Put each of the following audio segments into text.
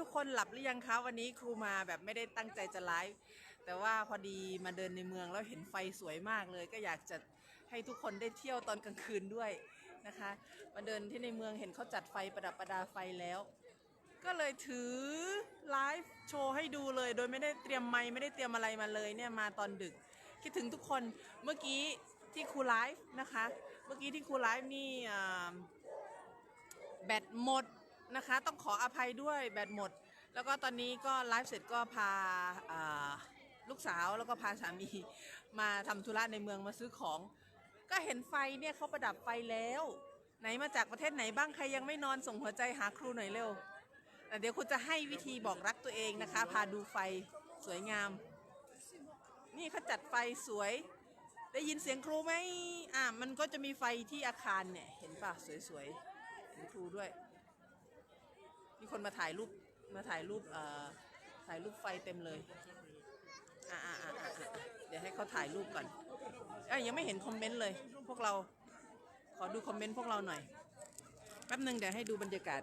ทุกคนหลับหรือยังคะวันนี้ครูมาแบบไม่ได้ตั้งใจจะไลฟ์แต่ว่าพอดีมาเดินในเมืองแล้วเห็นไฟสวยมากเลย ก็อยากจะให้ทุกคนได้เที่ยวตอนกลางคืนด้วยนะคะ มาเดินที่ในเมืองเห็นเขาจัดไฟประดับประดาไฟแล้ว ก็เลยถือไลฟ์โชว์ให้ดูเลย โดยไม่ได้เตรียมไมค์ไม่ได้เตรียมอะไรมาเลยเนี่ยมาตอนดึก คิดถึงทุกคนเมื่อกี้ที่ครูไลฟ์นะคะ เมื่อกี้ที่ครูไลฟ์นี่แบตหมด นะคะ ต้องขออภัยด้วยแบตหมด แล้วก็ตอนนี้ก็ไลฟ์เสร็จก็พาาลูกสาวแล้วก็พาสามีมาทำธุระในเมืองมาซื้อของ ก็เห็นไฟเนี่ยเขาประดับไฟแล้ว ไหนมาจากประเทศไหนบ้างใครยังไม่นอนส่งหัวใจหาครูหน่อยเร็วเดี๋ยวคุณจะให้วิธีบอกรักตัวเองนะคะ พาดูไฟสวยงาม นี่เขาจัดไฟสวย ได้ยินเสียงครูไหมอ่ามันก็จะมีไฟที่อาคารเนี่ย เห็นป่ะสวยๆเห็นครูด้วย มีคนมาถ่ายรูปมาถ่ายรูปเอ่อถ่ายรูปไฟเต็มเลยอ่าอ่าอ่าเดี๋ยวให้เขาถ่ายรูปก่อนเอ้ยยังไม่เห็นคอมเมนต์เลย พวกเราขอดูคอมเมนต์พวกเราหน่อยแป๊บหนึ่งเดี๋ยวให้ดูบรรยากาศ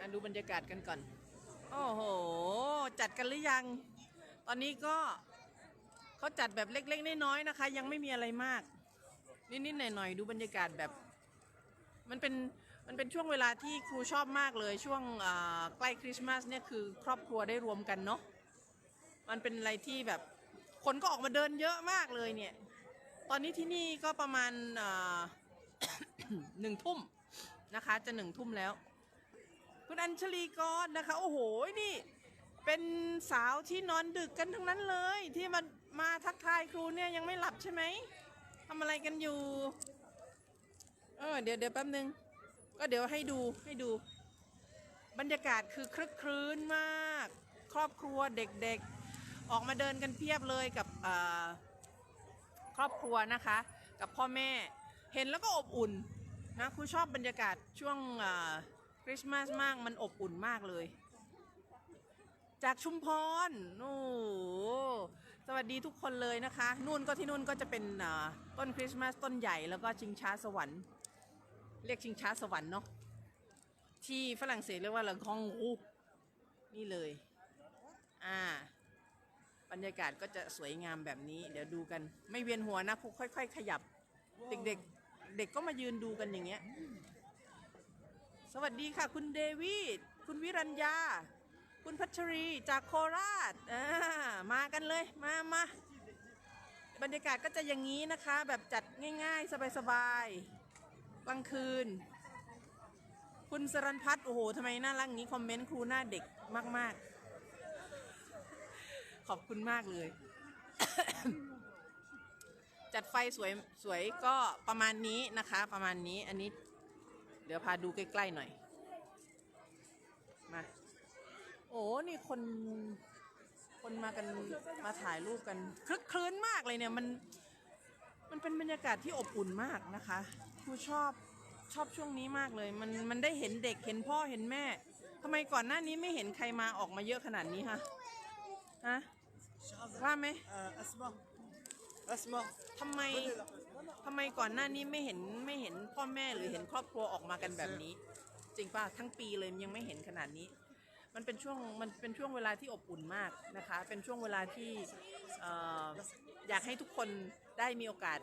อะดูบรรยากาศกันก่อน โอ้โห จัดกันหรือยัง ตอนนี้ก็เขาจัดแบบเล็ก ๆ น้อยๆนะคะ ยังไม่มีอะไรมาก นิดๆหน่อยๆดูบรรยากาศแบบ มันเป็นมันเป็นช่วงเวลาที่ครูชอบมากเลย ช่วงใกล้คริสต์มาสเนี่ยคือครอบครัวได้รวมกันเนาะมันเป็นอะไรที่แบบคนก็ออกมาเดินเยอะมากเลยเนี่ย ตอนนี้ที่นี่ก็ประมาณหนึ่งทุ่มนะคะ จะหนึ่งทุ่มแล้ว คุณอัญชลีกรนะคะ โอ้โหนี่เป็นสาวที่นอนดึกกันทั้งนั้นเลย ที่มามาทักทายครูเนี่ยยังไม่หลับใช่ไหม ทำอะไรกันอยู่ เออเดี๋ยวเดี๋ยวแป๊บนึง ก็เดี๋ยวให้ดูให้ดู บรรยากาศคือคลึกครื้นมาก ครอบครัวเด็กๆ ออกมาเดินกันเพียบเลยกับครอบครัวนะคะ กับพ่อแม่เห็นแล้วก็อบอุ่นนะครูชอบบรรยากาศช่วงคริสต์มาสมากมันอบอุ่นมากเลย จากชุมพรโอ้โหส วัสดีทุกคนเลยนะคะ นู่นก็ที่นู่นก็จะเป็นต้นคริสต์มาสต้นใหญ่แล้วก็ชิงช้าสวรรค์ เรียกชิงช้าสวรรค์เนาะที่ฝรั่งเศสเรียกว่าเลงคองรูนี่เลย อ่า บรรยากาศก็จะสวยงามแบบนี้ เดี๋ยวดูกัน ไม่เวียนหัวนะค่อย ๆ ขยับ เด็ก ๆ เด็กก็มายืนดูกันอย่างเงี้ย สวัสดีค่ะ คุณเดวิด คุณวิรัญญา คุณพัชรีจากโคราชอ่ามากันเลย มามาบรรยากาศก็จะอย่างนี้นะคะ แบบจัดง่ายๆ สบายๆกลางคืน คุณสรันพัฒน์โอ้โหทำไมน่ารักอย่างนี้ คอมเมนต์ครูหน้าเด็กมาก ๆ ขอบคุณมากเลย จัดไฟสวยสวยก็ประมาณนี้นะคะ ประมาณนี้อันนี้ เดี๋ยวพาดูใกล้ ๆ หน่อย มา โอ้นี่คน คนมากันมาถ่ายรูปกันคลึกคลื้นมากเลยเนี่ยมัน มันเป็นบรรยากาศที่อบอุ่นมากนะคะคูชอบชอบช่วงนี้มากเลย มันมันได้เห็นเด็กเห็นพ่อเห็นแม่ ทำไมก่อนหน้านี้ไม่เห็นใครมาออกมาเยอะขนาดนี้ฮะฮะว่าไหมเออสมาสมทำไมทำไมก่อนหน้านี้ไม่เห็นไม่เห็นพ่อแม่หรือเห็นครอบครัวออกมากันแบบนี้ จริงป่ะทั้งปีเลยยังไม่เห็นขนาดนี้ มันเป็นช่วงมันเป็นช่วงเวลาที่อบอุ่นมากนะคะ เป็นช่วงเวลาที่ออยากให้ทุกคนได้มีโอกาส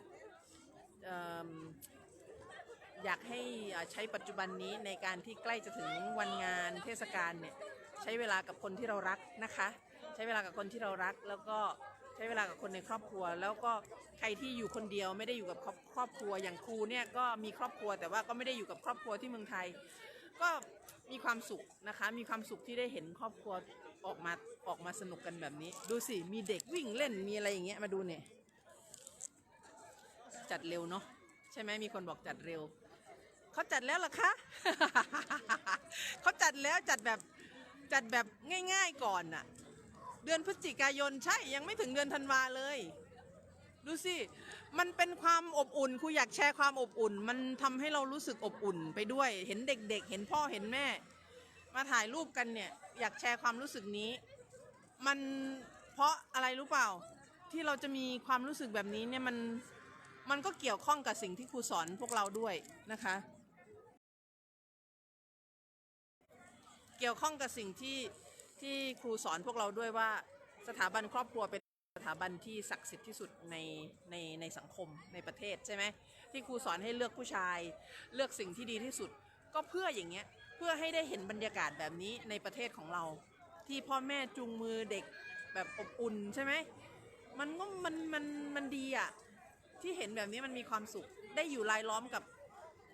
อยากให้ใช้ปัจจุบันนี้ในการที่ใกล้จะถึงวันงานเทศกาลเนี่ยใช้เวลากับคนที่เรารักนะคะ ใช้เวลากับคนที่เรารัก แล้วก็ใช้เวลากับคนในครอบครัว แล้วก็ใครที่อยู่คนเดียวไม่ได้อยู่กับครอบครัวอย่างครูเนี่ยก็มีครอบครัวแต่ว่าก็ไม่ได้อยู่กับครอบครัวที่เมืองไทย ก็มีความสุขนะคะ มีความสุขที่ได้เห็นครอบครัวออกมาออกมาสนุกกันแบบนี้ ดูสิ มีเด็กวิ่งเล่นมีอะไรอย่างเงี้ยมาดูเนี่ย จัดเร็วเนาะใช่ไหมมีคนบอกจัดเร็วเขาจัดแล้วหรอคะเขาจัดแล้วจัดแบบจัดแบบง่าย ๆก่อนน่ะ เดือนพฤศจิกายนใช่ยังไม่ถึงเดือนธันวาเลย ดูสิ มันเป็นความอบอุ่นครูอยากแชร์ความอบอุ่น มันทำให้เรารู้สึกอบอุ่นไปด้วย เห็นเด็กๆ เห็นพ่อเห็นแม่ มาถ่ายรูปกันเนี่ยอยากแชร์ความรู้สึกนี้ มันเพราะอะไรรู้เปล่า ที่เราจะมีความรู้สึกแบบนี้เนี่ยมันมันก็เกี่ยวข้องกับสิ่งที่ครูสอนพวกเราด้วยนะคะ เกี่ยวข้องกับสิ่งที่ที่ครูสอนพวกเราด้วยว่าสถาบันครอบครัวเป็น ถาบันที่ศักดิ์สิทธิ์ที่สุดในในในสังคมในประเทศใช่ไหมที่ครูสอนให้เลือกผู้ชาย เลือกสิ่งที่ดีที่สุด ก็เพื่ออย่างเงี้ยเพื่อให้ได้เห็นบรรยากาศแบบนี้ในประเทศของเรา ที่พ่อแม่จูงมือเด็กแบบอบอุ่นใช่ไหมมันก็มันมันมันดีอะที่เห็นแบบนี้มันมีความสุข ได้อยู่รายล้อมกับ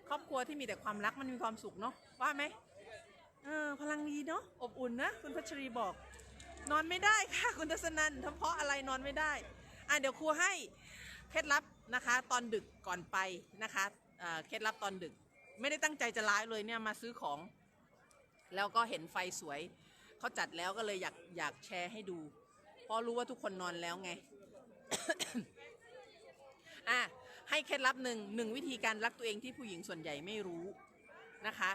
ครอบครัวที่มีแต่ความรักมันมีความสุขเนาะว่าไหมเออพลังดีเนาะอบอุ่นนะคุณพัชรีบอก นอนไม่ได้ค่ะคุณทัศนันเพราะอะไรนอนไม่ได้ อะเดี๋ยวครูให้เคล็ดลับนะคะ ตอนดึกก่อนไปนะคะเคล็ดลับตอนดึก ไม่ได้ตั้งใจจะไลฟ์เลยเนี่ยมาซื้อของ แล้วก็เห็นไฟสวยเขาจัดแล้วก็เลยอยากอยากแชร์ให้ดู เพราะรู้ว่าทุกคนนอนแล้วไงอะให้เคล็ดลับหนึ่งหนึ่งวิธีการรักตัวเองที่ผู้หญิงส่วนใหญ่ไม่รู้นะคะ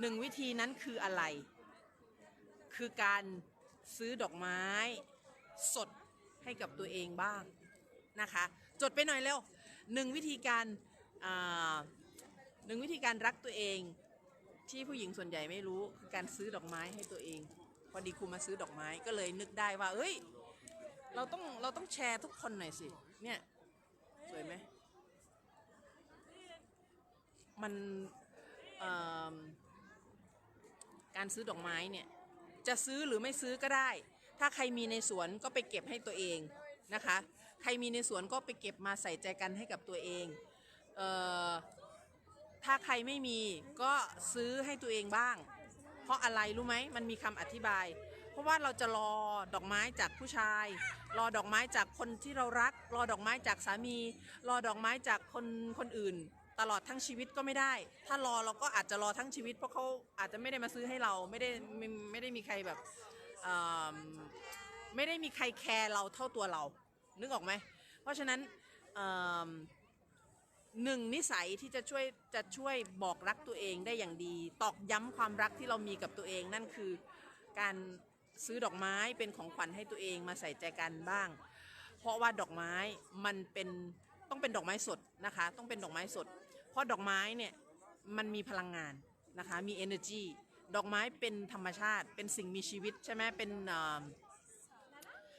หนึ่งวิธีนั้นคืออะไร คือการ ซื้อดอกไม้ สดให้กับตัวเองบ้างนะคะ จดไปหน่อยเร็วหนึ่งวิธีการหนึ่งวิธีการรักตัวเอง ที่ผู้หญิงส่วนใหญ่ไม่รู้คือการซื้อดอกไม้ให้ตัวเอง พอดีครูมาซื้อดอกไม้ก็เลยนึกได้ว่า เอ้ย เราต้องเราต้องแชร์ทุกคนหน่อยสิ เนี่ย สวยไหมมันการซื้อดอกไม้เนี่ย จะซื้อหรือไม่ซื้อก็ได้ ถ้าใครมีในสวนก็ไปเก็บให้ตัวเองนะคะ ใครมีในสวนก็ไปเก็บมาใส่ใจกันให้กับตัวเองเอ่อถ้าใครไม่มีก็ซื้อให้ตัวเองบ้าง เพราะอะไรรู้ไหมมันมีคำอธิบาย เพราะว่าเราจะรอดอกไม้จากผู้ชาย รอดอกไม้จากคนที่เรารัก รอดอกไม้จากสามี รอดอกไม้จากคนคนอื่น ตลอดทั้งชีวิตก็ไม่ได้ ถ้ารอเราก็อาจจะรอทั้งชีวิต เพราะเขาอาจจะไม่ได้มาซื้อให้เราไม่ได้ไม่ไม่ได้มีใครแบบไม่ได้มีใครแคร์เราเท่าตัวเรา นึกออกไหม เพราะฉะนั้นหนึ่งนิสัยที่จะช่วยจะช่วยบอกรักตัวเองได้อย่างดี ตอกย้ำความรักที่เรามีกับตัวเองนั่นคือการซื้อดอกไม้เป็นของขวัญให้ตัวเองมาใส่ใจกันบ้าง เพราะว่าดอกไม้มันเป็น ต้องเป็นดอกไม้สดนะคะ ต้องเป็นดอกไม้สด เพราะดอกไม้เนี่ยมันมีพลังงานนะคะ มี energy ดอกไม้เป็นธรรมชาติ เป็นสิ่งมีชีวิตใช่ไหมเป็น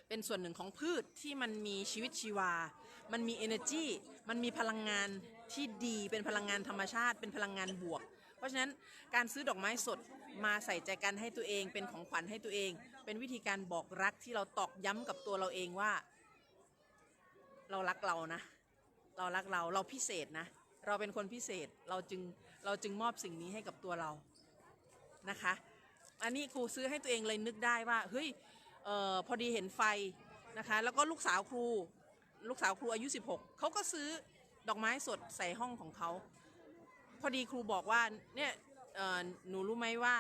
เป็นส่วนหนึ่งของพืชที่มันมีชีวิตชีวา มันมี energy มันมีพลังงานที่ดี เป็นพลังงานธรรมชาติ เป็นพลังงานบวก เพราะฉะนั้นการซื้อดอกไม้สดมาใส่ใจกันให้ตัวเอง เป็นของขวัญให้ตัวเอง เป็นวิธีการบอกรักที่เราตอกย้ำกับตัวเราเองว่า เรารักเรานะ เรารักเราเราพิเศษนะ เราเป็นคนพิเศษเราจึงเราจึงมอบสิ่งนี้ให้กับตัวเรานะคะ อันนี้ครูซื้อให้ตัวเองเลยนึกได้ว่าเฮ้ยเออพอดีเห็นไฟนะคะ แล้วก็ลูกสาวครู ลูกสาวครูอายุ 16 เขาก็ซื้อดอกไม้สดใส่ห้องของเขา พอดีครูบอกว่าเนี่ยเอ่อหนูรู้ไหมว่า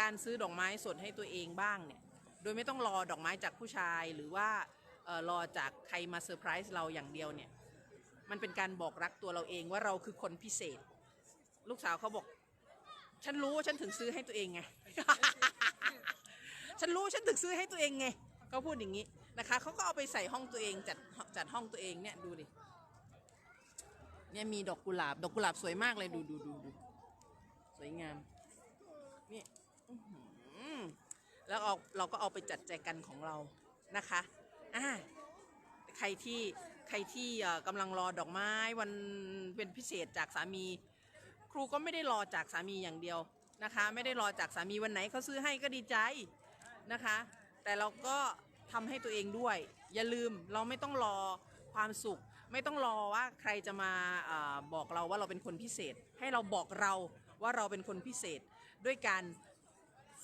การซื้อดอกไม้สดให้ตัวเองบ้างเนี่ยโดยไม่ต้องรอดอกไม้จากผู้ชายหรือว่าเออรอจากใครมาเซอร์ไพรส์เราอย่างเดียวเนี่ย มันเป็นการบอกรักตัวเราเองว่าเราคือคนพิเศษ ลูกสาวเขาบอก ฉันรู้ว่าฉันถึงซื้อให้ตัวเองไง ฉันรู้ฉันถึงซื้อให้ตัวเองไงเขาพูดอย่างนี้นะคะเขาก็เอาไปใส่ห้องตัวเองจัดจัดห้องตัวเองเนี่ยดูดิเนี่ยมีดอกกุหลาบ ดอกกุหลาบสวยมากเลยดูดูดูดูสวยงามนี่อื้อหือแล้วเอาเราก็เอาไปจัดแจกันของเรานะคะอ่าใครที่ ใครที่กำลังรอดอกไม้วันเป็นพิเศษจากสามี ครูก็ไม่ได้รอจากสามีอย่างเดียวนะคะ ไม่ได้รอจากสามีวันไหนเขาซื้อให้ก็ดีใจนะคะ แต่เราก็ทำให้ตัวเองด้วย อย่าลืมเราไม่ต้องรอความสุข ไม่ต้องรอว่าใครจะมาอาบอกเราว่าเราเป็นคนพิเศษ ให้เราบอกเราว่าเราเป็นคนพิเศษ ด้วยการ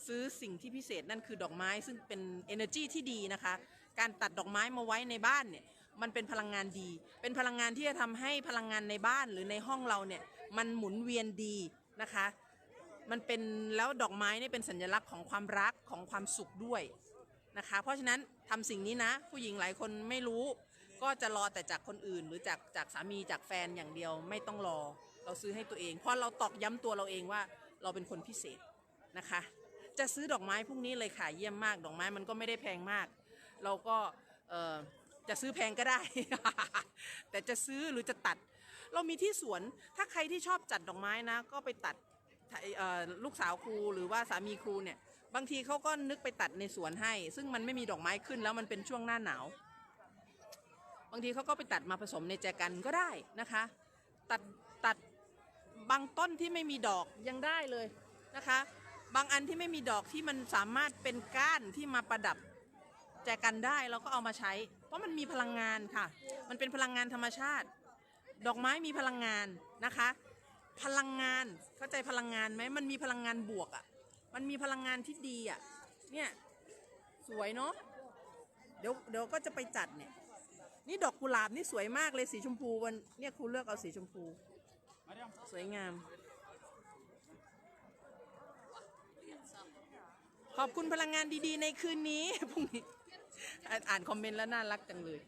ซื้อสิ่งที่พิเศษนั่นคือดอกไม้ซึ่งเป็น energy ที่ดีนะคะ การตัดดอกไม้มาไว้ในบ้านเนี่ย มันเป็นพลังงานดี เป็นพลังงานที่จะทำให้พลังงานในบ้านหรือในห้องเราเนี่ยมันหมุนเวียนดีนะคะ มันเป็นแล้วดอกไม้เนี่ยเป็นสัญลักษณ์ของความรักของความสุขด้วยนะคะ เพราะฉะนั้นทำสิ่งนี้นะ ผู้หญิงหลายคนไม่รู้ ก็จะรอแต่จากคนอื่น หรือจากจากสามีจากแฟนอย่างเดียวไม่ต้องรอ เราซื้อให้ตัวเอง เพราะเราตอกย้ำตัวเราเองว่าเราเป็นคนพิเศษนะคะ จะซื้อดอกไม้พวกนี้เลยค่ะเยี่ยมมาก ดอกไม้มันก็ไม่ได้แพงมาก เราก็เออ จะซื้อแพงก็ได้ แต่จะซื้อหรือจะตัด เรามีที่สวนถ้าใครที่ชอบจัดดอกไม้นะ ก็ไปตัดลูกสาวครูหรือว่าสามีครูเนี่ย บางทีเขาก็นึกไปตัดในสวนให้ ซึ่งมันไม่มีดอกไม้ขึ้นแล้วมันเป็นช่วงหน้าหนาว บางทีเขาก็ไปตัดมาผสมในแจกันก็ได้นะคะ ตัดตัดบางต้นที่ไม่มีดอกยังได้เลยนะคะ บางอันที่ไม่มีดอกที่มันสามารถเป็นก้านที่มาประดับ แจกันได้เราก็เอามาใช้ เพราะมันมีพลังงานค่ะ มันเป็นพลังงานธรรมชาติ ดอกไม้มีพลังงานนะคะ พลังงานเข้าใจพลังงานไหมมันมีพลังงานบวกอะ่ะ มันมีพลังงานที่ดีอะ่ะเนี่ยสวยเนาะเดี๋ยวเดี๋ยวก็จะไปจัดเนี่ยนี่ดอกกุหลาบนี่สวยมากเลยสีชมพูวันเนี่ยครูเลือกเอาสีชมพู สวยงาม ขอบคุณพลังงานดีๆ ในคืนนี้พรุ่งนี้ อ่านคอมเมนต์แล้วน่ารักจังเลย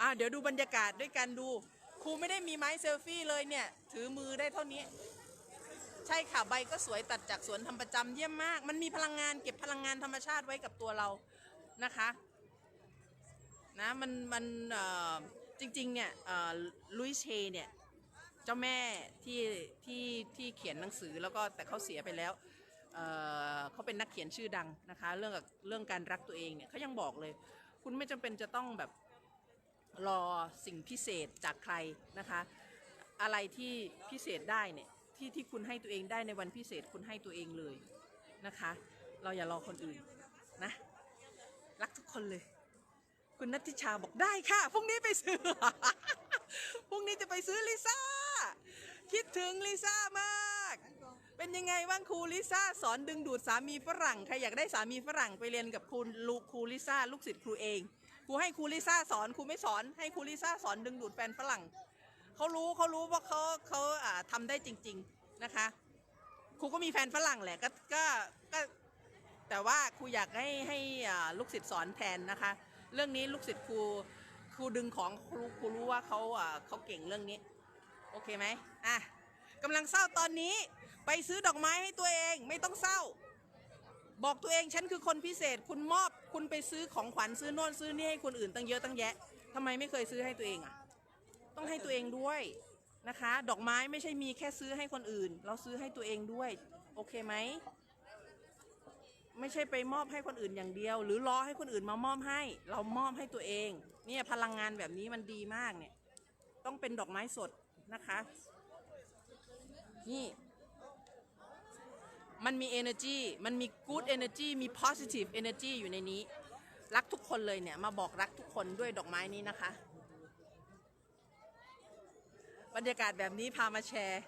อ่าเดี๋ยวดูบรรยากาศด้วยกันดู ครูไม่ได้มีไม้เซลฟี่เลยเนี่ย ถือมือได้เท่านี้ ใช่ค่ะใบก็สวยตัดจากสวนทำประจำเยี่ยมมาก มันมีพลังงานเก็บพลังงานธรรมชาติไว้กับตัวเรานะคะนะมันมันจริงๆเนี่ยลุยเชเนี่ย เจ้าแม่ที่ที่ที่เขียนหนังสือแล้วก็แต่เขาเสียไปแล้ว เเขาเป็นนักเขียนชื่อดังนะคะ เรื่องกับเรื่องการรักตัวเองเนี่ยเขายังบอกเลย คุณไม่จำเป็นจะต้องแบบรอสิ่งพิเศษจากใครนะคะ อะไรที่พิเศษได้เนี่ยที่ที่คุณให้ตัวเองได้ในวันพิเศษคุณให้ตัวเองเลยนะคะ เราอย่ารอคนอื่นนะรักทุกคนเลย คุณนัทธิชาบอกได้ค่ะพรุ่งนี้ไปซื้อพรุ่งนี้จะไปซื้อลิซ่าคิดถึงลิซ่ามาก เป็นยังไงบ้างครูลิซ่าสอนดึงดูดสามีฝรั่งใครอยากได้สามีฝรั่งไปเรียนกับครูลูครูลิซ่าลูกศิษย์ครูเองครูให้ครูลิซ่าสอนครูไม่สอนให้ครูลิซ่าสอนดึงดูดแฟนฝรั่งเขารู้เขารู้ว่าเขาเขาอ่าทำได้จริง ๆนะคะครูก็มีแฟนฝรั่งแหละก็ก็ก็แต่ว่าครูอยากให้ให้อ่าลูกศิษย์สอนแทนนะคะ เรื่องนี้ลูกศิษย์ครูครูดึงของครูครูรู้ว่าเขาอ่าเขาเก่งเรื่องนี้ โอเคไหมอะ กำลังเศร้าตอนนี้ ไปซื้อดอกไม้ให้ตัวเองไม่ต้องเศร้า บอกตัวเองฉันคือคนพิเศษ คุณมอบคุณไปซื้อของขวัญซื้อโน่นซื้อนี่ให้คนอื่นตั้งเยอะตั้งแยะทำไมไม่เคยซื้อให้ตัวเองอะ ต้องให้ตัวเองด้วยนะคะ ดอกไม้ไม่ใช่มีแค่ซื้อให้คนอื่น เราซื้อให้ตัวเองด้วย โอเคไหมไม่ใช่ไปมอบให้คนอื่นอย่างเดียว หรือรอให้คนอื่นมามอบให้ เรามอบให้ตัวเอง เนี่ยพลังงานแบบนี้มันดีมากเนี่ย ต้องเป็นดอกไม้สดนะคะ นี่ มันมี energy มันมี good energy มี positive energy อยู่ในนี้ รักทุกคนเลยเนี่ย มาบอกรักทุกคนด้วยดอกไม้นี้นะคะ บรรยากาศแบบนี้พามาแชร์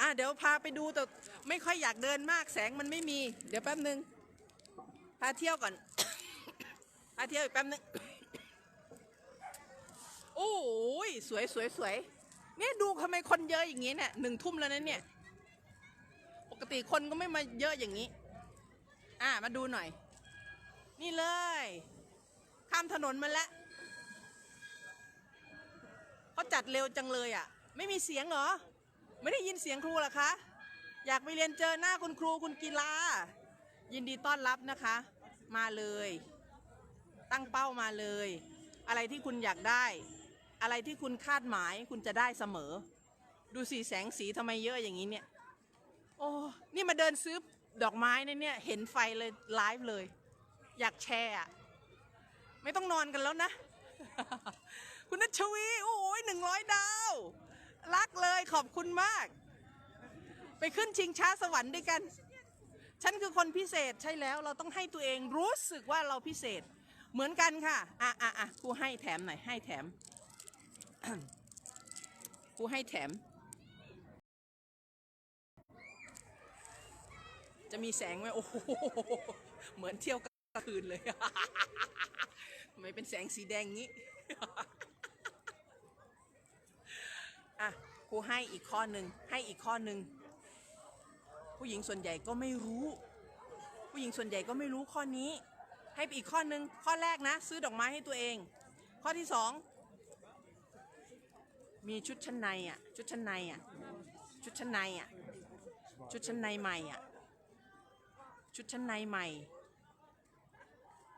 อะเดี๋ยวพาไปดูแต่ไม่ค่อยอยากเดินมากแสงมันไม่มี เดี๋ยวแป๊บนึงพาเที่ยวก่อนพาเที่ยวอีกแป๊บนึงโอ้ยสวยสวยสวย เนี่ยดูทำไมคนเยอะอย่างนี้เนี่ยหนึ่งทุ่มแล้วนะเนี่ย ปกติคนก็ไม่มาเยอะอย่างนี้ อะมาดูหน่อย นี่เลย ข้ามถนนมาแล้วเขาจัดเร็วจังเลยอะ ไม่มีเสียงเหรอ ไม่ได้ยินเสียงครูหรอคะ อยากไปเรียนเจอหน้าคุณครูคุณกีฬา ยินดีต้อนรับนะคะ มาเลย ตั้งเป้ามาเลย อะไรที่คุณอยากได้ อะไรที่คุณคาดหมายคุณจะได้เสมอ ดูสีแสงสีทำไมเยอะอย่างนี้เนี่ย โอ้ นี่มาเดินซื้อดอกไม้นเนี่ย เห็นไฟเลยไลฟ์เลย อยากแชร์อะไม่ต้องนอนกันแล้วนะ คุณนัชวี โอ้ยหนึ่งร้อยดาว รักเลยขอบคุณมาก ไปขึ้นชิงช้าสวรรค์ด้วยกัน ฉันคือคนพิเศษใช่แล้ว เราต้องให้ตัวเองรู้สึกว่าเราพิเศษ เหมือนกันค่ะ อะอะอะกูให้แถมหน่อยให้แถม กูให้แถม จะมีแสงไหมโอ้โหเหมือนเที่ยวกลางคืนเลยทำไมเป็นแสงสีแดงงี้ อะครูให้อีกข้อหนึ่งให้อีกข้อหนึ่งผู้หญิงส่วนใหญ่ก็ไม่รู้ ผู้หญิงส่วนใหญ่ก็ไม่รู้ข้อนี้ ให้ไปอีกข้อหนึ่งข้อแรกนะ ซื้อดอกไม้ให้ตัวเอง ข้อที่สอง มีชุดชั้นในอะ ชุดชั้นในอะ ชุดชั้นในอะ ชุดชั้นในใหม่อะ ชุดชั้นในใหม่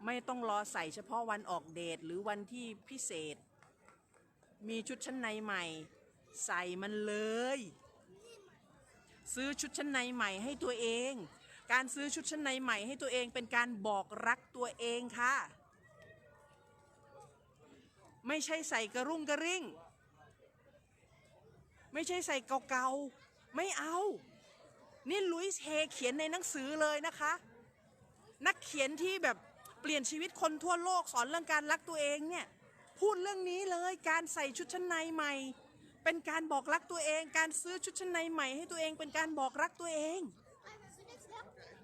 ไม่ต้องรอใส่เฉพาะวันออกเดทหรือวันที่พิเศษ มีชุดชั้นในใหม่ ใส่มันเลย ซื้อชุดชั้นในใหม่ให้ตัวเอง การซื้อชุดชั้นในใหม่ให้ตัวเองเป็นการบอกรักตัวเองค่ะ ไม่ใช่ใส่กระรุ่งกระริ่ง ไม่ใช่ใส่เก่าๆ ไม่เอา นี่ลุยส์เฮเขียนในหนังสือเลยนะคะ นักเขียนที่แบบเปลี่ยนชีวิตคนทั่วโลกสอนเรื่องการรักตัวเองเนี่ย พูดเรื่องนี้เลยการใส่ชุดชั้นในใหม่ เป็นการบอกรักตัวเอง การซื้อชุดชั้นในใหม่ให้ตัวเองเป็นการบอกรักตัวเอง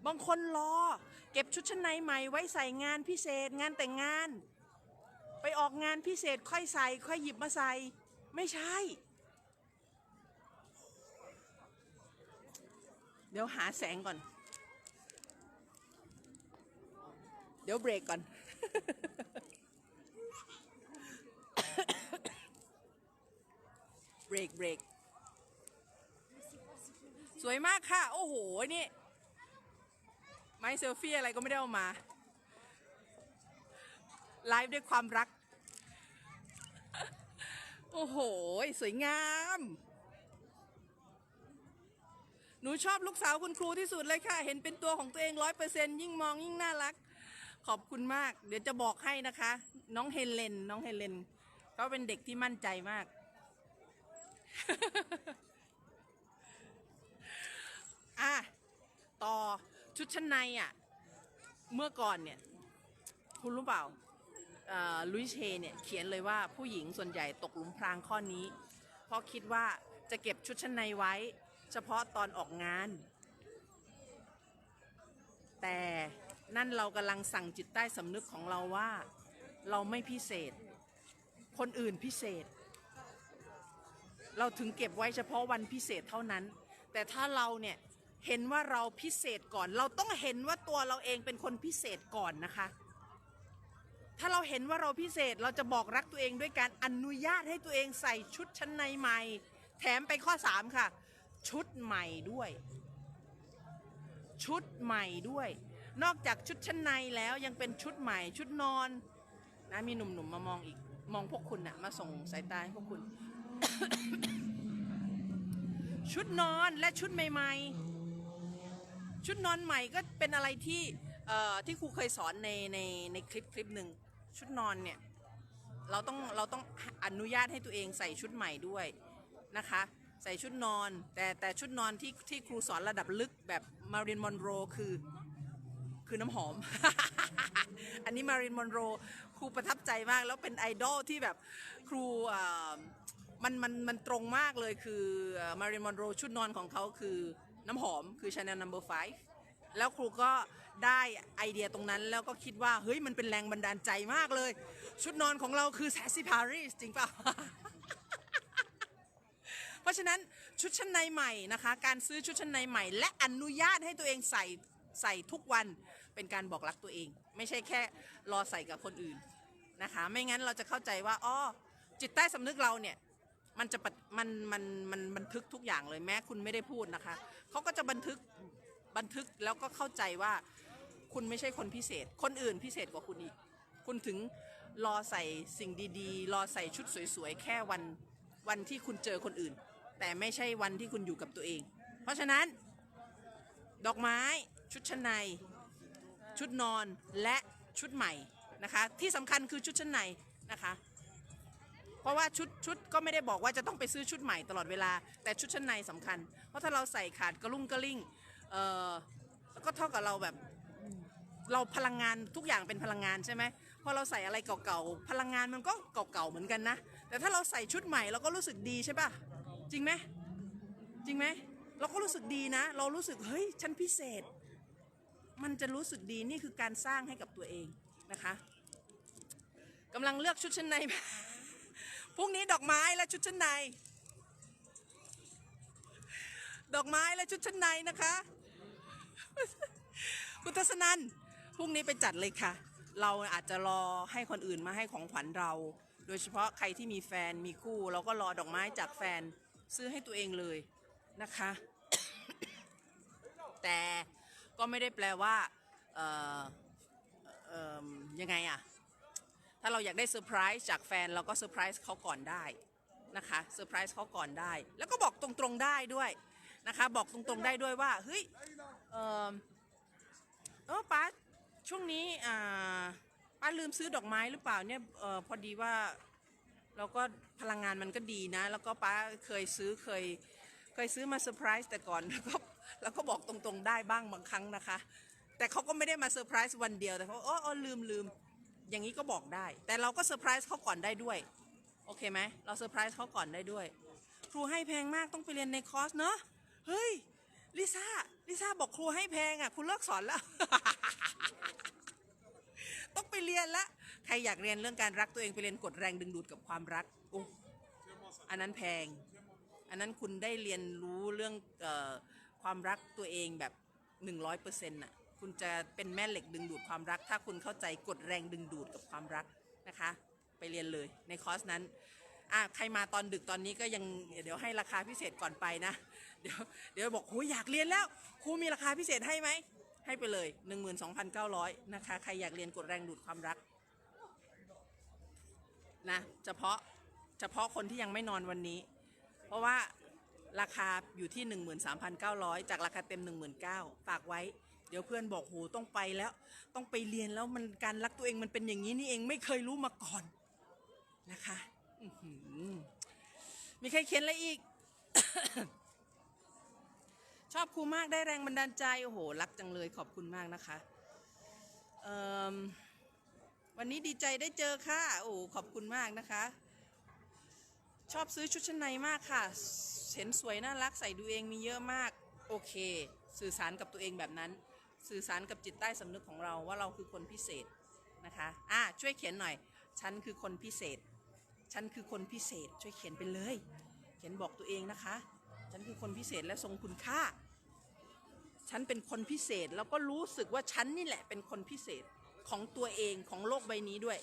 บางคนรอ เก็บชุดชั้นในใหม่ไว้ใส่งานพิเศษงานแต่งงาน ไปออกงานพิเศษค่อยใส่ค่อยหยิบมาใส่ ไม่ใช่ เดี๋ยวหาแสงก่อน เดี๋ยวเบรกก่อน เบรกเบรกสวยมากค่ะ โอ้โห นี่ ไม้เซลฟี่อะไรก็ไม่ได้เอามา ไลฟ์ด้วยความรัก โอ้โห สวยงาม หนูชอบลูกสาวคุณครูที่สุดเลยค่ะ เห็นเป็นตัวของตัวเองร้อยเปอร์เซ็นยิ่งมองยิ่งน่ารัก ขอบคุณมาก เดี๋ยวจะบอกให้นะคะ น้องเฮเลน น้องเฮเลนเขาเป็นเด็กที่มั่นใจมาก อะ ต่อชุดชั้นในอะ เมื่อก่อนเนี่ย คุณรู้เปล่าลุยเชเนี่ยเขียนเลยว่าผู้หญิงส่วนใหญ่ตกหลุมพรางข้อนี้ เพราะคิดว่าจะเก็บชุดชั้นในไว้ เฉพาะตอนออกงาน แต่นั่นเรากำลังสั่งจิตใต้สำนึกของเราว่า เราไม่พิเศษ คนอื่นพิเศษ เราถึงเก็บไว้เฉพาะวันพิเศษเท่านั้น แต่ถ้าเราเนี่ยเห็นว่าเราพิเศษก่อน เราต้องเห็นว่าตัวเราเองเป็นคนพิเศษก่อนนะคะ ถ้าเราเห็นว่าเราพิเศษเราจะบอกรักตัวเองด้วยการอนุญาตให้ตัวเองใส่ชุดชั้นในใหม่ แถมไปข้อ 3 ค่ะ ชุดใหม่ด้วย ชุดใหม่ด้วย นอกจากชุดชั้นในแล้วยังเป็นชุดใหม่ ชุดนอนนะมีหนุ่มๆมามองอีกมองพวกคุณนะมาส่งสายตาให้พวกคุณ ชุดนอนและชุดใหม่ ๆ ชุดนอนใหม่ก็เป็นอะไรที่เอ่อที่ครูเคยสอนในในในคลิปคลิปหนึ่งชุดนอนเนี่ยเราต้องเราต้องอนุญาตให้ตัวเองใส่ชุดใหม่ด้วยนะคะ ใส่ชุดนอน แต่แต่ชุดนอนที่ที่ครูสอนระดับลึกแบบมารินมอนโรคือ คือน้ำหอม อันนี้มารินมอนโรครูประทับใจมาก แล้วเป็นไอดอลที่แบบครูอ่ามันมันมันตรงมากเลยคือมารินมอนโรชุดนอนของเขาคือน้ำหอมคือ Chanel Number 5แล้วครูก็ได้ไอเดียตรงนั้นแล้วก็คิดว่า เฮ้ย มันเป็นแรงบันดาลใจมากเลย ชุดนอนของเราคือ Sassy Paris จริงเปล่า ราะฉะนั้นชุดชั้นในใหม่นะคะ การซื้อชุดชั้นในใหม่ และอนุญาตให้ตัวเองใส่ใส่ทุกวันเป็นการบอกรักตัวเอง ไม่ใช่แค่รอใส่กับคนอื่นนะคะ ไม่งั้นเราจะเข้าใจว่าอ๋อจิตใต้สำนึกเราเนี่ยมันจะปะมันมันมันบันทึกทุกอย่างเลยแม้คุณไม่ได้พูดนะคะเขาก็จะบันทึกบันทึกแล้วก็เข้าใจว่าคุณไม่ใช่คนพิเศษ คนอื่นพิเศษกว่าคุณอีก คุณถึงรอใส่สิ่งดีๆ รอใส่ชุดสวยๆ แค่วันวันที่คุณเจอคนอื่น แต่ไม่ใช่วันที่คุณอยู่กับตัวเอง เพราะฉะนั้น ดอกไม้ชุดชั้นใน ชุดนอนและชุดใหม่นะคะ ที่สำคัญคือชุดชั้นในนะคะ เพราะว่าชุดชุดก็ไม่ได้บอกว่าจะต้องไปซื้อชุดใหม่ตลอดเวลา แต่ชุดชั้นในสำคัญ เพราะถ้าเราใส่ขาดกระลุ่งกระลิ่งเออแล้วก็เท่ากับเราแบบเราพลังงานทุกอย่างเป็นพลังงานใช่ไหมพอเราใส่อะไรเก่าๆพลังงานมันก็เก่าๆเหมือนกันนะ แต่ถ้าเราใส่ชุดใหม่เราก็รู้สึกดีใช่ปะ จริงไหมจริงไหมเราก็รู้สึกดีนะ เรารู้สึกเฮ้ยฉันพิเศษ มันจะรู้สึกดีนี่คือการสร้างให้กับตัวเองนะคะกำลังเลือกชุดชั้นในพรุ่งนี้ดอกไม้และชุดชั้นใน ดอกไม้และชุดชั้นในนะคะคุณทัศนันพรุ่งนี้ไปจัดเลยค่ะ เราอาจจะรอให้คนอื่นมาให้ของขวัญเรา โดยเฉพาะใครที่มีแฟนมีคู่ เราก็รอดอกไม้จากแฟน ซื้อให้ตัวเองเลยนะคะ แต่ก็ไม่ได้แปลว่าเออเออยังไงอะถ้าเราอยากได้เซอร์ไพรส์จากแฟนเราก็เซอร์ไพรส์เขาก่อนได้นะคะเซอร์ไพรส์เขาก่อนได้ แล้วก็บอกตรงๆได้ด้วยนะคะ บอกตรงๆได้ด้วยว่าเฮ้ยเออเออป้าช่วงนี้อ่าป้าลืมซื้อดอกไม้หรือเปล่าเนี่ยเออพอดีว่า เราก็พลังงานมันก็ดีนะ แล้วก็ป้าเคยซื้อเคยเคยซื้อมาเซอร์ไพรส์แต่ก่อนแล้วก็แล้วก็บอกตรงๆได้บ้างบางครั้งนะคะ แต่เขาก็ไม่ได้มาเซอร์ไพรส์วันเดียวแต่เขาอ๋ออลืมลืมอย่างนี้ก็บอกได้ แต่เราก็เซอร์ไพรส์เขาก่อนได้ด้วย โอเคไหมเราเซอร์ไพรส์เขาก่อนได้ด้วย ครูให้แพงมากต้องไปเรียนในคอร์สเนอะเฮ้ยลิซ่าลิซ่าบอกครูให้แพงอะคุณเลิกสอนแล้ว ต้องไปเรียนละ ใครอยากเรียนเรื่องการรักตัวเองไปเรียนกฎแรงดึงดูดกับความรักโอ้อันนั้นแพง อันนั้นคุณได้เรียนรู้เรื่องเออความรักตัวเองแบบ100%น่ะคุณจะเป็นแม่เหล็กดึงดูดความรัก ถ้าคุณเข้าใจกฎแรงดึงดูดกับความรักนะคะ ไปเรียนเลยในคอร์สนั้นอะใครมาตอนดึกตอนนี้ก็ยังเดี๋ยวให้ราคาพิเศษก่อนไปนะ เดี๋ยวเดี๋ยวบอกโหอยากเรียนแล้วครูมีราคาพิเศษให้ไหมให้ไปเลย 12,900นะคะใครอยากเรียนกฎแรงดูดความรัก นะเฉพาะเฉพาะคนที่ยังไม่นอนวันนี้ เพราะว่าราคาอยู่ที่ 13,900 จากราคาเต็ม 19,000ฝากไว้ เดี๋ยวเพื่อนบอกโหต้องไปแล้ว ต้องไปเรียนแล้วมันการรักตัวเองมันเป็นอย่างนี้นี่เองไม่เคยรู้มาก่อนนะคะมีใครเขียนอะไรอีก ชอบครูมากได้แรงบันดาลใจ โอ้โห รักจังเลยขอบคุณมากนะคะ เอิ่ม วันนี้ดีใจได้เจอค่ะ โอ้ขอบคุณมากนะคะ ชอบซื้อชุดชั้นในมากค่ะ เห็นสวยน่ารักใส่ดูเองมีเยอะมาก โอเค สื่อสารกับตัวเองแบบนั้น สื่อสารกับจิตใต้สำนึกของเราว่าเราคือคนพิเศษนะคะอะช่วยเขียนหน่อย ฉันคือคนพิเศษ ฉันคือคนพิเศษ ช่วยเขียนไปเลย เขียนบอกตัวเองนะคะ ฉันคือคนพิเศษและทรงคุณค่า ฉันเป็นคนพิเศษแล้วก็รู้สึกว่าฉันนี่แหละเป็นคนพิเศษ ของตัวเองของโลกใบนี้ด้วย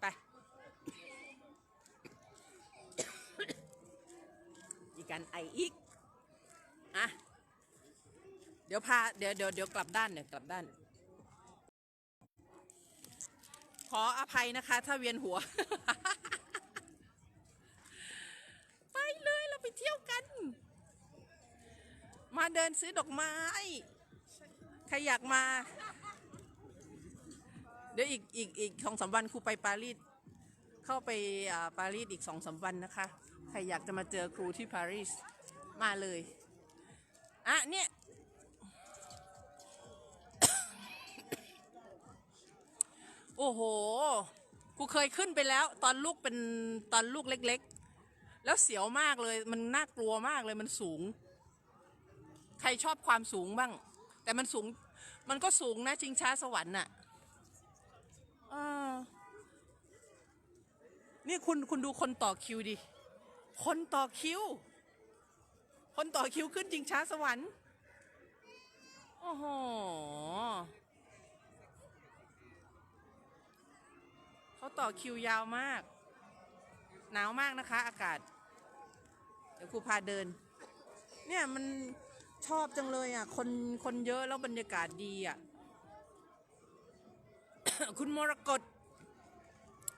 ไป อีกการไออีก อะ เดี๋ยวพา เดี๋ยวเดี๋ยวเดี๋ยวกลับด้านเดี๋ยวกลับด้าน ขออภัยนะคะ ถ้าเวียนหัว ไปเลยเราไปเที่ยวกัน มาเดินซื้อดอกไม้ ใครอยากมา เดี๋ยวอีกอีกอีกสองสามวันครูไปปารีสเข้าไปอ่าปารีสอีกสองสามวันนะคะ ใครอยากจะมาเจอครูที่ปารีสมาเลยอะเนี่ยโอ้โห กูเคยขึ้นไปแล้ว ตอนลูกเป็นตอนลูกเล็กๆ แล้วเสียวมากเลย มันน่ากลัวมากเลยมันสูง ใครชอบความสูงบ้าง แต่มันสูง มันก็สูงนะ ชิงช้าสวรรค์น่ะ เออนี่คุณคุณดูคนต่อคิวดิ คนต่อคิว คนต่อคิวขึ้นจริงช้าสวรรค์ โอ้โห เขาต่อคิวยาวมาก หนาวมากนะคะ อากาศ เดี๋ยวครูพาเดิน เนี่ยมันชอบจังเลยอะ คนคนเยอะแล้วบรรยากาศดีอะ คุณมรกต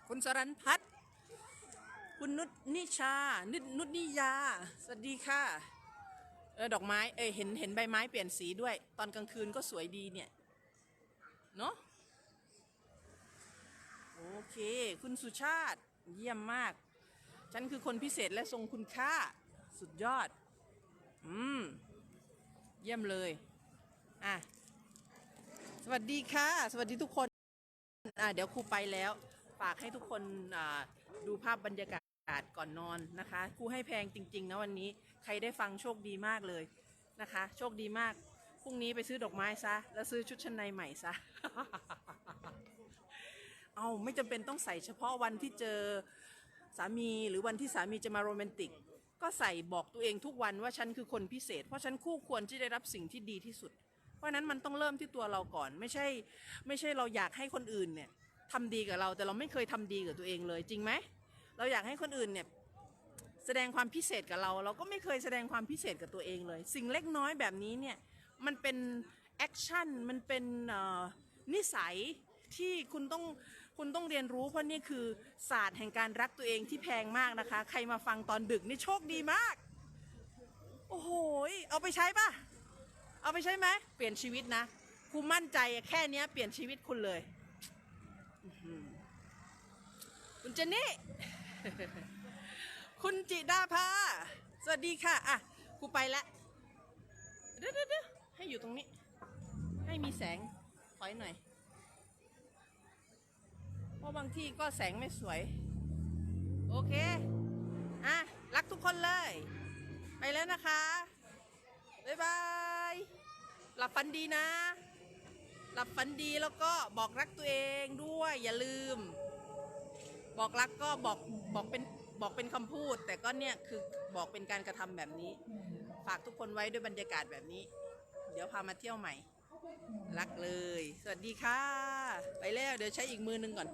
คุณสรันพัฒน์คุณนุชนิชา นุชนุชนิยา สวัสดีค่ะ เออดอกไม้ เอยเห็นเห็นใบไม้เปลี่ยนสีด้วย ตอนกลางคืนก็สวยดีเนี่ย เนาะโอเค คุณสุชาติ เยี่ยมมาก ฉันคือคนพิเศษและทรงคุณค่า สุดยอด อืม เยี่ยมเลย อะ สวัสดีค่ะ สวัสดีทุกคน อะเดี๋ยวครูไปแล้ว ฝากให้ทุกคนอ่าดูภาพบรรยากาศก่อนนอนนะคะครูให้แพงจริง ๆ นะวันนี้ใครได้ฟังโชคดีมากเลยนะคะ โชคดีมากพรุ่งนี้ไปซื้อดอกไม้ซะ แล้วซื้อชุดชั้นในใหม่ซะ เอาไม่จำเป็นต้องใส่เฉพาะวันที่เจอสามีหรือวันที่สามีจะมาโรแมนติก ก็ใส่บอกตัวเองทุกวันว่าฉันคือคนพิเศษ เพราะฉันคู่ควรที่ได้รับสิ่งที่ดีที่สุด ราะนั้นมันต้องเริ่มที่ตัวเราก่อน ไม่ใช่ ไม่ใช่เราอยากให้คนอื่นเนี่ยทำดีกับเราแต่เราไม่เคยทำดีกับตัวเองเลยจริงไหมเราอยากให้คนอื่นเนี่ยแสดงความพิเศษกับเรา เราก็ไม่เคยแสดงความพิเศษกับตัวเองเลย สิ่งเล็กน้อยแบบนี้เนี่ยมันเป็นแอคชั่นมันเป็นนิสัยที่คุณต้องคุณต้องเรียนรู้เพราะนี่คือศาสตร์แห่งการรักตัวเองที่แพงมากนะคะ ใครมาฟังตอนดึกนี่โชคดีมาก โอ้โหเอาไปใช้ป่ะ เอาไปใช้ไหมเปลี่ยนชีวิตนะครูมั่นใจแค่เนี้ยเปลี่ยนชีวิตคุณเลยคุณเจนนี่ คุณจิดาภาสวัสดีค่ะอะครูไปแล้วเดี๋ยวเดี๋ยวเดี๋ยวให้อยู่ตรงนี้ ให้มีแสงถอยหน่อย เพราะบางที่ก็แสงไม่สวย โอเค อะ รักทุกคนเลย ไปแล้วนะคะ บ๊ายบาย หลับฝันดีนะ หลับฝันดีแล้วก็บอกรักตัวเองด้วยอย่าลืม บอกรักก็บอกบอกเป็นบอกเป็นคำพูด แต่ก็เนี่ยคือบอกเป็นการกระทำแบบนี้ ฝากทุกคนไว้ด้วยบรรยากาศแบบนี้ เดี๋ยวพามาเที่ยวใหม่ รักเลย สวัสดีค่ะ ไปแล้วเดี๋ยวใช้อีกมือหนึงก่อน